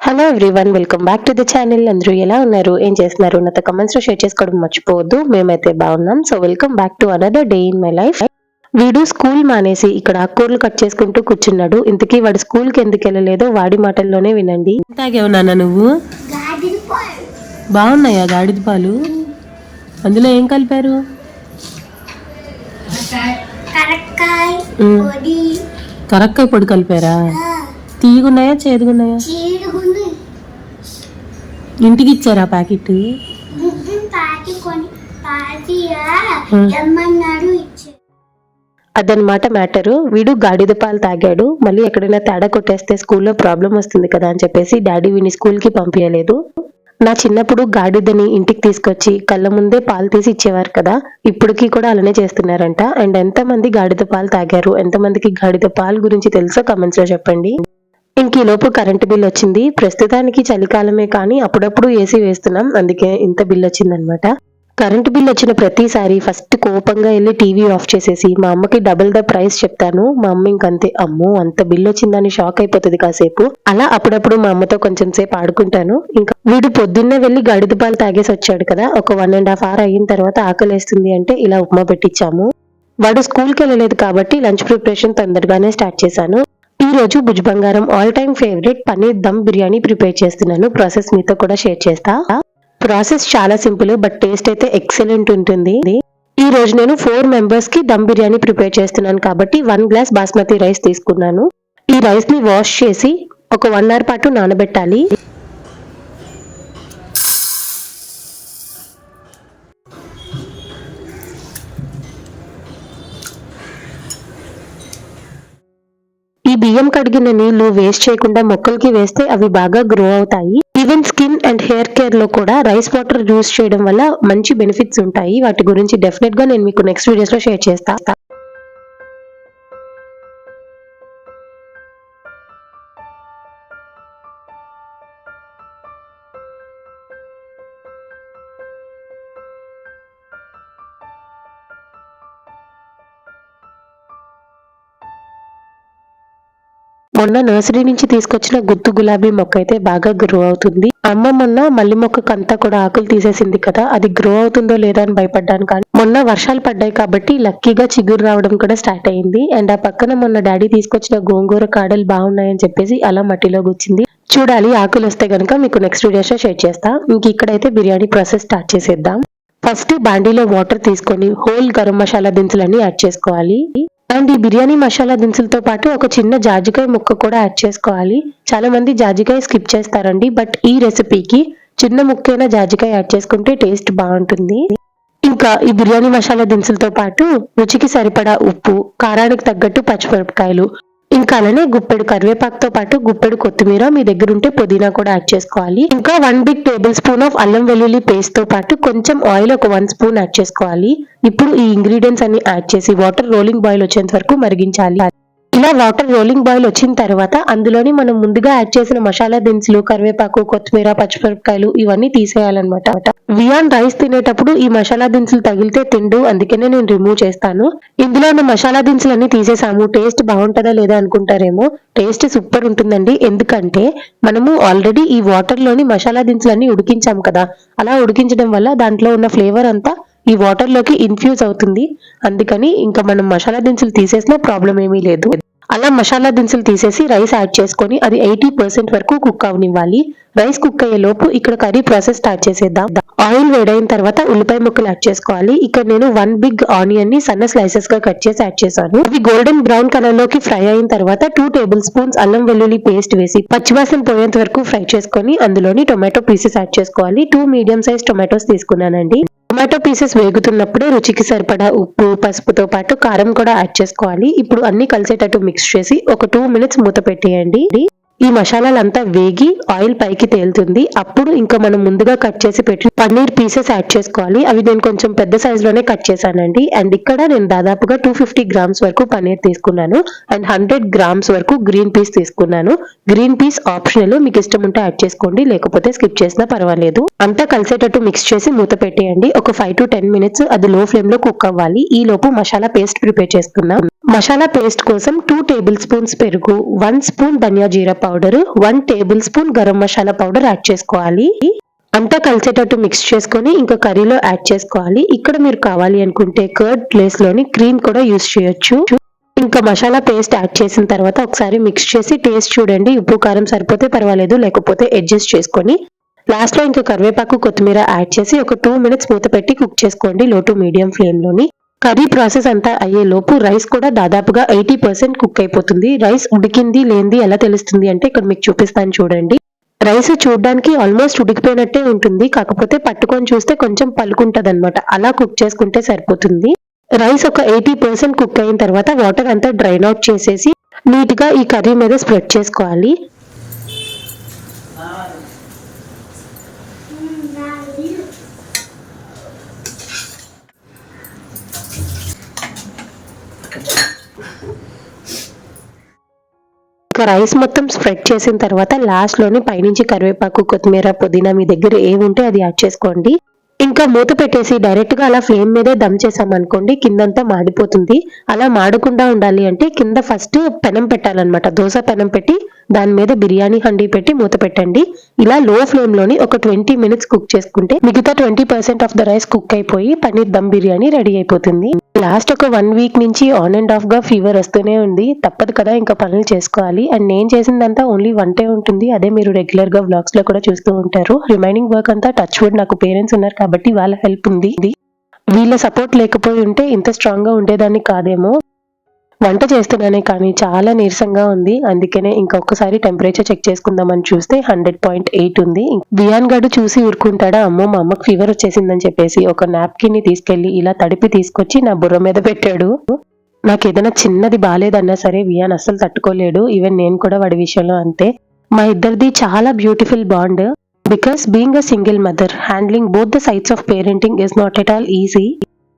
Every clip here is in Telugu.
Hello everyone welcome back to the channel అందరూ ఎలా ఉన్నారు? ఏం చేస్తున్నారు? నాతో కమెంట్స్లో షేర్ చేసుకోవడం మర్చిపోవద్దు. మేమైతే బాగున్నాం. So welcome back to another day in my life వీడు స్కూల్ మానేసి ఇక్కడ ఆకుకూరలు కట్ చేసుకుంటూ కూర్చున్నాడు. ఇంతకీ వాడు స్కూల్కి ఎందుకు వెళ్ళలేదో వాడి మాటల్లోనే వినండి. తాగేవు నాన్న నువ్వు? బాగున్నాయా గాడిద పాలు? అందులో ఏం కలిపారు? కరక్కాయ. పొడి. కలిపారా? తీగున్నాయా చేదుగున్నాయా? ఇంటికి ఇచ్చారా ప్యాకెట్? అదనమాట మ్యాటరు. వీడు గాడిద పాలు తాగాడు. మళ్ళీ ఎక్కడైనా తేడా కొట్టేస్తే స్కూల్లో ప్రాబ్లం వస్తుంది కదా అని చెప్పేసి డాడీ వీని స్కూల్కి పంపించలేదు నా చిన్నప్పుడు గాడిదని ఇంటికి తీసుకొచ్చి కళ్ళ ముందే పాలు తీసి ఇచ్చేవారు కదా. ఇప్పటికీ కూడా అలానే చేస్తున్నారంట. అండ్ ఎంతమంది గాడిద పాలు తాగారు? ఎంతమందికి గాడిద పాలు గురించి తెలుసో కమెంట్స్లో చెప్పండి. ఇంక ఈలోపు కరెంటు బిల్ వచ్చింది. ప్రస్తుతానికి చలికాలమే కానీ అప్పుడప్పుడు ఏసీ వేస్తున్నాం. అందుకే ఇంత బిల్ వచ్చిందనమాట. కరెంటు బిల్ వచ్చిన ప్రతిసారి ఫస్ట్ కోపంగా వెళ్ళి టీవీ ఆఫ్ చేసేసి మా అమ్మకి డబుల్ ద ప్రైస్ చెప్తాను. మా అమ్మ ఇంకంతే. అమ్మో అంత బిల్ వచ్చిందని షాక్ అయిపోతుంది కాసేపు. అలా అప్పుడప్పుడు మా అమ్మతో కొంచెం సేపు ఆడుకుంటాను. ఇంకా వీడు పొద్దున్నే వెళ్ళి గడిద పాలు తాగేసి వచ్చాడు కదా. ఒక వన్ అండ్ హాఫ్ అవర్ అయిన తర్వాత ఆకలేస్తుంది అంటే ఇలా ఉప్మా పెట్టించాము. వాడు స్కూల్కి వెళ్ళలేదు కాబట్టి లంచ్ ప్రిపరేషన్ తొందరగానే స్టార్ట్ చేశాను. ఈ రోజు భుజ్ బంగారం all time favourite paneer dum biryani prepare చేస్తున్నాను. ప్రాసెస్ మీతో కూడా షేర్ చేస్తా. ప్రాసెస్ చాలా సింపుల్ బట్ టేస్ట్ అయితే ఎక్సలెంట్ ఉంటుంది. ఈ రోజు నేను ఫోర్ మెంబర్స్కి దమ్ బిర్యానీ ప్రిపేర్ చేస్తున్నాను కాబట్టి వన్ గ్లాస్ బాస్మతి రైస్ తీసుకున్నాను. ఈ రైస్ని వాష్ చేసి ఒక వన్ అవర్ పాటు నానబెట్టాలి. బియ్యం కడిగిన నీళ్ళు వేస్ట్ చేయకుండా మొక్కలకి వేస్తే అవి బాగా గ్రో అవుతాయి. ఈవెన్ స్కిన్ అండ్ హెయిర్ కేర్లో కూడా రైస్ వాటర్ యూస్ చేయడం వల్ల మంచి బెనిఫిట్స్ ఉంటాయి. వాటి గురించి డెఫినెట్గా నేను మీకు నెక్స్ట్ వీడియోస్లో షేర్ చేస్తా. మొన్న నర్సరీ నుంచి తీసుకొచ్చిన గుత్తు గులాబీ మొక్క అయితే బాగా గ్రో అవుతుంది. అమ్మ మొన్న మల్లి మొక్కకు అంతా కూడా ఆకులు తీసేసింది కదా అది గ్రో అవుతుందో లేదో అని భయపడ్డాను కానీ మొన్న వర్షాలు పడ్డాయి కాబట్టి లక్కీగా చిగురు రావడం కూడా స్టార్ట్ అయింది. అండ్ ఆ పక్కన మొన్న డాడీ తీసుకొచ్చిన గోంగూర కాడలు బాగున్నాయని చెప్పేసి అలా మట్టిలో గుచ్చింది. చూడాలి ఆకులు వస్తే గనుక మీకు నెక్స్ట్ వీడియోస్ షేర్ చేస్తా. ఇంక ఇక్కడైతే బిర్యానీ ప్రాసెస్ స్టార్ట్ చేసేద్దాం. ఫస్ట్ బాండీలో వాటర్ తీసుకొని హోల్ గరం మసాలా దినుసులన్నీ యాడ్ చేసుకోవాలి. అండ్ ఈ బిర్యానీ మసాలా దినుసులతో పాటు ఒక చిన్న జాజికాయ ముక్క కూడా యాడ్ చేసుకోవాలి. చాలా మంది జాజికాయ స్కిప్ చేస్తారండి బట్ ఈ రెసిపీకి చిన్న ముక్కైన జాజికాయ యాడ్ చేసుకుంటే టేస్ట్ బాగుంటుంది. ఇంకా ఈ బిర్యానీ మసాలా దినుసులతో పాటు రుచికి సరిపడా ఉప్పు కారానికి తగ్గట్టు పచ్చిమిరపకాయలు ఇంకా అలానే గుప్పెడు కరివేపాకుతో పాటు గుప్పెడు కొత్తిమీర మీ దగ్గర ఉంటే పుదీనా కూడా యాడ్ చేసుకోవాలి. ఇంకా one big tablespoon of అల్లం వెల్లుల్లి పేస్ట్తో పాటు కొంచెం ఆయిల్ ఒక వన్ స్పూన్ యాడ్ చేసుకోవాలి. ఇప్పుడు ఈ ఇంగ్రీడియంట్స్ అన్ని యాడ్ చేసి వాటర్ రోలింగ్ బాయిల్ వచ్చేంత వరకు మరిగించాలి. ఇలా వాటర్ రోలింగ్ బాయిల్ వచ్చిన తర్వాత అందులోని మనం ముందుగా యాడ్ చేసిన మసాలా దినుసులు కరివేపాకు కొత్తిమీర పచ్చిమిరపకాయలు ఇవన్నీ తీసేయాలన్నమాట. వియాన్ రైస్ తినేటప్పుడు ఈ మసాలా దినుసులు తగిలితే తిండు అందుకనే నేను రిమూవ్ చేస్తాను. ఇందులో ఉన్న మసాలా దినుసులు అన్ని తీసేసాము. టేస్ట్ బాగుంటుందా లేదా అనుకుంటారేమో. టేస్ట్ సూపర్ ఉంటుందండి. ఎందుకంటే మనము ఆల్రెడీ ఈ వాటర్లోని మసాలా దినుసులన్నీ ఉడికించాం కదా. అలా ఉడికించడం వల్ల దాంట్లో ఉన్న ఫ్లేవర్ అంతా ఈ వాటర్లోకి ఇన్ఫ్యూజ్ అవుతుంది. అందుకని ఇంకా మనం మసాలా దినుసులు తీసేసినా ప్రాబ్లం ఏమీ లేదు. అలా మసాలా దినుసులు తీసేసి రైస్ యాడ్ చేసుకొని అది ఎయిటీ పర్సెంట్ వరకు కుక్ అవనివ్వాలి. రైస్ కుక్ అయ్యే లోపు ఇక్కడ కర్రీ ప్రాసెస్ స్టార్ట్ చేసేద్దాం. ఆయిల్ వేడైన తర్వాత ఉల్లిపాయ ముక్కలు యాడ్ చేసుకోవాలి. ఇక్కడ నేను వన్ బిగ్ ఆనియన్ని సన్న స్లైసెస్గా కట్ చేసి యాడ్ చేశాను. ఇవి గోల్డెన్ బ్రౌన్ కలర్లోకి ఫ్రై అయిన తర్వాత టూ టేబుల్ స్పూన్స్ అల్లం వెల్లుల్లి పేస్ట్ వేసి పచ్చివాసన పోయేంత వరకు ఫ్రై చేసుకొని అందులోని టొమాటో పీసెస్ యాడ్ చేసుకోవాలి. టూ మీడియం సైజ్ టొమాటోస్ తీసుకున్నానండి. టొమాటో పీసెస్ వేగుతున్నప్పుడే రుచికి సరిపడా ఉప్పు పసుపుతో పాటు కారం కూడా యాడ్ చేసుకోవాలి. ఇప్పుడు అన్ని కలిసేటట్టు మిక్స్ చేసి ఒక టూ మినిట్స్ మూత పెట్టేయండి. ఈ మసాలాలంతా వేగి ఆయిల్ పైకి తేలుతుంది. అప్పుడు ఇంకా మనం ముందుగా కట్ చేసి పెట్టి పన్నీర్ పీసెస్ యాడ్ చేసుకోవాలి. అవి నేను కొంచెం పెద్ద సైజ్లోనే కట్ చేశానండి. అండ్ ఇక్కడ నేను దాదాపుగా టూ ఫిఫ్టీ గ్రామ్స్ వరకు పన్నీర్ తీసుకున్నాను. అండ్ హండ్రెడ్ గ్రామ్స్ వరకు గ్రీన్ పీస్ తీసుకున్నాను. గ్రీన్ పీస్ ఆప్షనల్ మీకు ఇష్టం ఉంటే యాడ్ చేసుకోండి. లేకపోతే స్కిప్ చేసినా పర్వాలేదు. అంతా కలిసేటట్టు మిక్స్ చేసి మూత పెట్టేయండి. ఒక ఫైవ్ టు టెన్ మినిట్స్ అది లో ఫ్లేమ్లో కుక్ అవ్వాలి. ఈ లోపు మసాలా పేస్ట్ ప్రిపేర్ చేసుకున్నాను మసాలా పేస్ట్ కోసం టూ టేబుల్ స్పూన్స్ పెరుగు one spoon dhania jeera powder one tablespoon garam masala powder add చేసుకోవాలి. అంతా కలిసేటట్టు మిక్స్ చేసుకొని ఇంకా కర్రీలో యాడ్ చేసుకోవాలి. ఇక్కడ మీరు కావాలి అనుకుంటే కర్డ్ ప్లేస్లోని క్రీమ్ కూడా యూస్ చేయొచ్చు. ఇంకా మసాలా పేస్ట్ యాడ్ చేసిన తర్వాత ఒకసారి మిక్స్ చేసి టేస్ట్ చూడండి. ఉప్పు కారం సరిపోతే పర్వాలేదు లేకపోతే అడ్జస్ట్ చేసుకొని లాస్ట్లో ఇంకా కరివేపాకు కొత్తిమీర యాడ్ చేసి ఒక టూ మినిట్స్ మూత పెట్టి కుక్ చేసుకోండి. లో టు మీడియం ఫ్లేమ్లోని. కర్రీ ప్రాసెస్ అంతా అయ్యేలోపు రైస్ కూడా దాదాపుగా ఎయిటీ పర్సెంట్ కుక్ అయిపోతుంది. రైస్ ఉడికింది లేనిది ఎలా తెలుస్తుంది అంటే ఇక్కడ మీకు చూపిస్తాను చూడండి. రైస్ చూడడానికి ఆల్మోస్ట్ ఉడికిపోయినట్టే ఉంటుంది. కాకపోతే పట్టుకొని చూస్తే కొంచెం పలుకుంటది అనమాట అలా కుక్ చేసుకుంటే సరిపోతుంది. రైస్ ఒక ఎయిటీ పర్సెంట్ కుక్ అయిన తర్వాత వాటర్ అంతా డ్రైన్ అవుట్ చేసేసి నీట్గా ఈ కర్రీ మీద స్ప్రెడ్ చేసుకోవాలి. ఇంకా రైస్ మొత్తం స్ప్రెడ్ చేసిన తర్వాత లాస్ట్లోనే పైనుంచి కరివేపాకు కొత్తిమీర పుదీనా మీ దగ్గర ఏముంటే అది యాడ్ చేసుకోండి. ఇంకా మూత పెట్టేసి డైరెక్ట్గా అలా ఫ్లేమ్ మీదే దమ్ చేసామనుకోండి కిందంతా మాడిపోతుంది. అలా మాడకుండా ఉండాలి అంటే కింద ఫస్ట్ పెనం పెట్టాలన్నమాట. దోశ పెనం పెట్టి దాని మీద బిర్యానీ హండీ పెట్టి మూత పెట్టండి. ఇలా లో ఫ్లేమ్లోని ఒక ట్వంటీ మినిట్స్ కుక్ చేసుకుంటే మిగతా twenty percent of the rice cook అయిపోయి పన్నీర్ దమ్ బిర్యానీ రెడీ అయిపోతుంది. లాస్ట్ ఒక వన్ వీక్ నుంచి ఆన్ అండ్ ఆఫ్గా ఫీవర్ వస్తూనే ఉంది. తప్పదు కదా ఇంకా పనులు చేసుకోవాలి. అండ్ నేను చేసిందంతా ఓన్లీ వన్టే ఉంటుంది. అదే మీరు రెగ్యులర్గా లో కూడా చూస్తూ ఉంటారు. రిమైనింగ్ వర్క్ అంతా టచ్ వుడ్ నాకు పేరెంట్స్ ఉన్నారు కాబట్టి వాళ్ళ హెల్ప్ ఉంది. వీళ్ళ సపోర్ట్ లేకపోయి ఉంటే ఇంత స్ట్రాంగ్గా ఉండేదాన్ని కాదేమో. వంట చేస్తున్నానే కానీ చాలా నీరసంగా ఉంది. అందుకనే ఇంకొకసారి టెంపరేచర్ చెక్ చేసుకుందామని చూస్తే హండ్రెడ్ పాయింట్ ఎయిట్ ఉంది. వియాన్ గడు చూసి ఊరుకుంటాడా? అమ్మో మా అమ్మకు ఫీవర్ వచ్చేసిందని చెప్పేసి ఒక నాప్కిన్ని తీసుకెళ్ళి ఇలా తడిపి తీసుకొచ్చి నా బుర్ర మీద పెట్టాడు. నాకు ఏదైనా చిన్నది బాగాలేదన్నా సరే వియాన్ అస్సలు తట్టుకోలేడు. ఈవెన్ నేను కూడా వాడి విషయంలో అంతే. మా ఇద్దరిది చాలా beautiful bond because being a single mother handling both the sides of parenting is not at all easy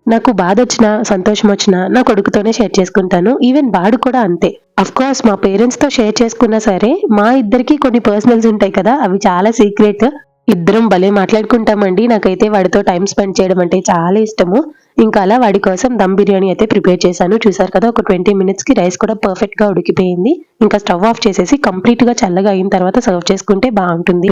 నాకు బాధ వచ్చినా సంతోషం వచ్చినా నా కొడుకుతోనే షేర్ చేసుకుంటాను. ఈవెన్ వాడు కూడా అంతే. అఫ్ కోర్స్ మా పేరెంట్స్తో షేర్ చేసుకున్నా సరే మా ఇద్దరికి కొన్ని పర్సనల్స్ ఉంటాయి కదా అవి చాలా సీక్రెట్. ఇద్దరం భలే మాట్లాడుకుంటామండి. నాకైతే వాడితో టైం స్పెండ్ చేయడం అంటే చాలా ఇష్టము. ఇంకా అలా వాడి కోసం దమ్ బిర్యానీ అయితే ప్రిపేర్ చేశాను. చూసారు కదా ఒక ట్వంటీ మినిట్స్కి రైస్ కూడా పర్ఫెక్ట్గా ఉడికిపోయింది. ఇంకా స్టవ్ ఆఫ్ చేసేసి కంప్లీట్గా చల్లగా అయిన తర్వాత సర్వ్ చేసుకుంటే బాగుంటుంది.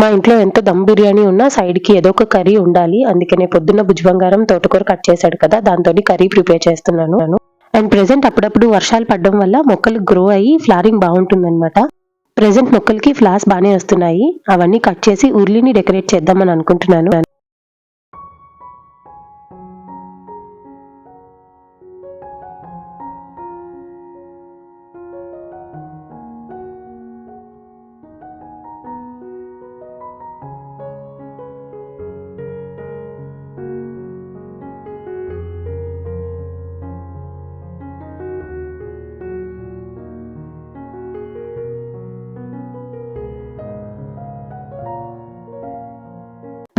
మా ఇంట్లో ఎంత దమ్ బిర్యానీ ఉన్నా సైడ్కి ఏదో ఒక కర్రీ ఉండాలి. అందుకనే పొద్దున్న భుజబంగారం తోటకూర కట్ చేశాడు కదా దాంతో కర్రీ ప్రిపేర్ చేస్తున్నాను. అండ్ ప్రెసెంట్ అప్పుడప్పుడు వర్షాలు పడడం వల్ల మొక్కలు గ్రో అయ్యి ఫ్లారింగ్ బాగుంటుందన్నమాట. ప్రెసెంట్ మొక్కలకి ఫ్లాస్ బాగానే వస్తున్నాయి. అవన్నీ కట్ చేసి ఉర్లిని డెకరేట్ చేద్దామని అనుకుంటున్నాను.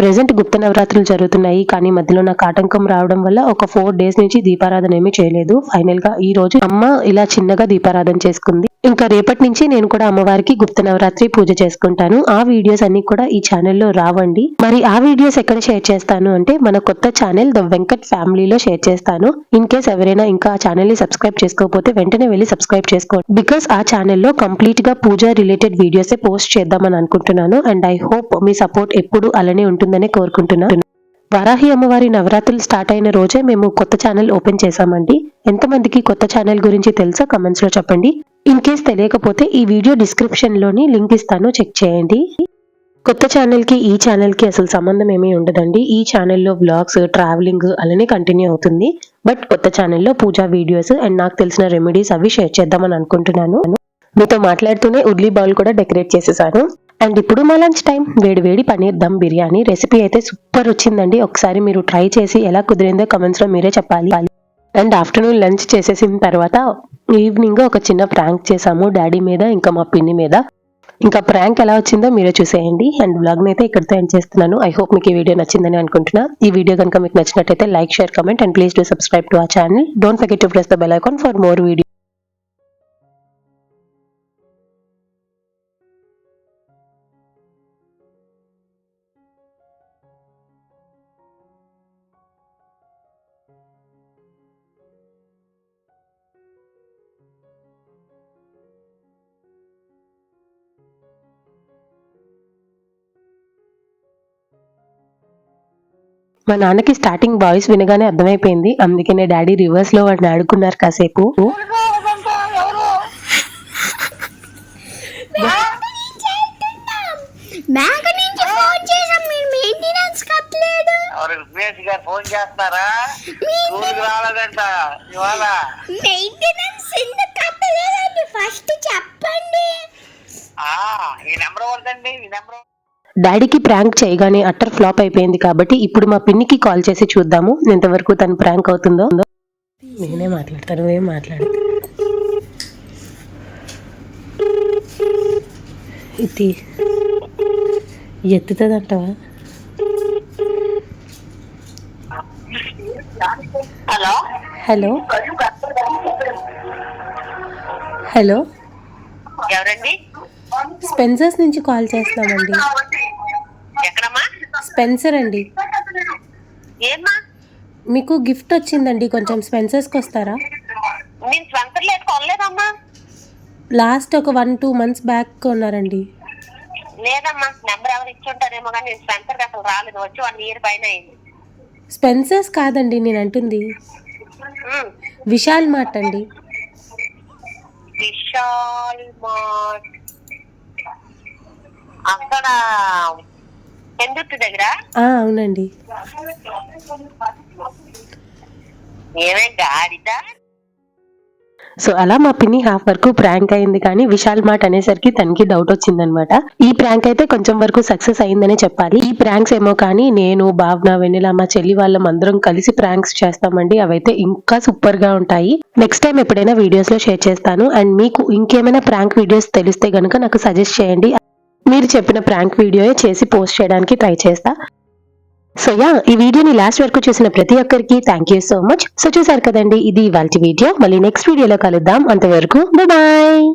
ప్రజెంట్ గుప్త నవరాత్రులు జరుగుతున్నాయి కానీ మధ్యలో నాకు ఆటంకం రావడం వల్ల ఒక ఫోర్ డేస్ నుంచి దీపారాధన ఏమీ చేయలేదు. ఫైనల్గా ఈ రోజు అమ్మ ఇలా చిన్నగా దీపారాధన చేసుకుంది. ఇంకా రేపటి నుంచి నేను కూడా అమ్మవారికి గుప్త నవరాత్రి పూజ చేసుకుంటాను. ఆ వీడియోస్ అన్ని కూడా ఈ ఛానల్లో రావండి. మరి ఆ వీడియోస్ ఎక్కడ షేర్ చేస్తాను అంటే మన కొత్త ఛానల్ ద వెంకట్ ఫ్యామిలీలో షేర్ చేస్తాను. ఇన్ కేస్ ఎవరైనా ఇంకా ఆ ఛానల్ని సబ్స్క్రైబ్ చేసుకోకపోతే వెంటనే వెళ్ళి సబ్స్క్రైబ్ చేసుకోండి. బికాస్ ఆ ఛానల్లో కంప్లీట్గా పూజ రిలేటెడ్ వీడియోసే పోస్ట్ చేద్దామని అనుకుంటున్నాను. అండ్ ఐ హోప్ మీ సపోర్ట్ ఎప్పుడు అలానే ఉంటుంది. ఉంటుందని కోరుకుంటున్నాను వారాహి అమ్మవారి నవరాత్రులు స్టార్ట్ అయిన రోజే మేము కొత్త ఛానల్ ఓపెన్ చేశామండి. ఎంతమందికి కొత్త ఛానల్ గురించి తెలుసో కమెంట్స్లో చెప్పండి. ఇన్ కేస్ తెలియకపోతే ఈ వీడియో డిస్క్రిప్షన్లోని లింక్ ఇస్తాను చెక్ చేయండి. కొత్త ఛానల్కి ఈ ఛానల్కి అసలు సంబంధం ఏమీ ఉండదండి. ఈ ఛానల్లో బ్లాగ్స్ ట్రావెలింగ్ అలానే కంటిన్యూ అవుతుంది. బట్ కొత్త ఛానల్లో పూజా వీడియోస్ అండ్ నాకు తెలిసిన రెమెడీస్ అవి షేర్ చేద్దామని అనుకుంటున్నాను. మీతో మాట్లాడుతూనే ఉడ్లీ బౌల్ కూడా డెకరేట్ చేసేసాను. అండ్ ఇప్పుడు మా లంచ్ టైం. వేడి వేడి పన్నీర్ దమ్ బిర్యానీ రెసిపీ అయితే సూపర్ వచ్చిందండి. ఒకసారి మీరు ట్రై చేసి ఎలా కుదిరిందో కమెంట్స్లో మీరే చెప్పాలి. అండ్ ఆఫ్టర్నూన్ లంచ్ చేసేసిన తర్వాత ఈవినింగ్ ఒక చిన్న ప్రాంక్ చేసాము డాడీ మీద ఇంకా మా పిన్ని మీద. ఇంకా ప్రాంక్ ఎలా వచ్చిందో మీరే చూసేయండి. అండ్ బ్లాగ్ని అయితే ఇక్కడితో ఎండ్ చేస్తున్నాను. ఐ హోప్ మీకు ఈ వీడియో నచ్చిందని అనుకుంటున్నా. ఈ వీడియో కనుక మీకు నచ్చినట్టయితే like share comment and please to subscribe to ఆ channel don't forget to press the bell icon for more video మా నాన్నకి స్టార్టింగ్ వాయిస్ వినగానే అర్థమైపోయింది. అందుకనే డాడీ రివర్స్లో వాడిని ఆడుకున్నారు కాసేపు. ఫోన్ చేసాం మీరు మెయింటెనెన్స్ కట్టలేదు. ఎవరు విఘ్నేష్ గారు ఫోన్ చేస్తున్నారా? స్కూల్కి రాలేదంట. ఇవాళ. మెయింటెనెన్స్ ఎందుకు కట్టలేదండి? ఫస్ట్ చెప్పండి. ఆ, ఈ నెంబర్ వద్దండి ఈ నెంబర్ డాడీకి ప్రాంక్ చేయగానే అట్టర్ ఫ్లాప్ అయిపోయింది కాబట్టి ఇప్పుడు మా పిన్నికి కాల్ చేసి చూద్దాము. ఎంతవరకు తను ప్రాంక్ అవుతుందో. నేనే మాట్లాడతాను నువ్వేం మాట్లాడు ఇది ఎత్తుతుందంటవా? హలో? హలో? హలో? ఎవరండి? స్పెన్సర్స్ నుంచి కాల్ చేస్తున్నామండి. ఎక్కడమ్మా స్పెన్సర్ అండి. మీకు గిఫ్ట్ వచ్చిందండి కొంచెం స్పెన్సర్స్కి వస్తారా? లాస్ట్ ఒక వన్ టూ మంత్స్ బ్యాక్ కొన్నారండి. లేదమ్మా నెంబర్ ఎవరు కానీ నేను స్పెన్సర్ అసలు రాలేదు వచ్చి వన్ ఇయర్ పైన అయింది. స్పెన్సర్స్ కాదండి నేను అంటుంది. విశాల్ మార్ట్ అండి. విశాల్ మార్ట్. అక్కడ ఎందుకు దగ్గర? అవునండి. ఏమే గాడిదా సో అలా మా పిన్ని హాఫ్ వరకు ప్రాంక్ అయింది కానీ విశాల్ మార్ట్ అనేసరికి తనకి డౌట్ వచ్చిందనమాట ఈ ప్రాంక్ అయితే కొంచెం వరకు సక్సెస్ అయిందనే చెప్పాలి. ఈ ప్రాంక్స్ ఏమో కానీ నేను భావన వెన్నెల మా చెల్లి వాళ్ళం అందరం కలిసి ప్రాంక్స్ చేస్తామండి. అవైతే ఇంకా సూపర్గా ఉంటాయి. నెక్స్ట్ టైం ఎప్పుడైనా వీడియోస్లో షేర్ చేస్తాను. అండ్ మీకు ఇంకేమైనా ప్రాంక్ వీడియోస్ తెలిస్తే గనుక నాకు సజెస్ట్ చేయండి. మీరు చెప్పిన ప్రాంక్ వీడియోయే చేసి పోస్ట్ చేయడానికి ట్రై చేస్తా. సో యా ఈ వీడియోని లాస్ట్ వరకు చూసిన ప్రతి ఒక్కరికి thank you so much so చూసారు కదండి ఇది ఇవాళ వీడియో. మళ్ళీ నెక్స్ట్ వీడియోలో కలుద్దాం. అంతవరకు బాయ్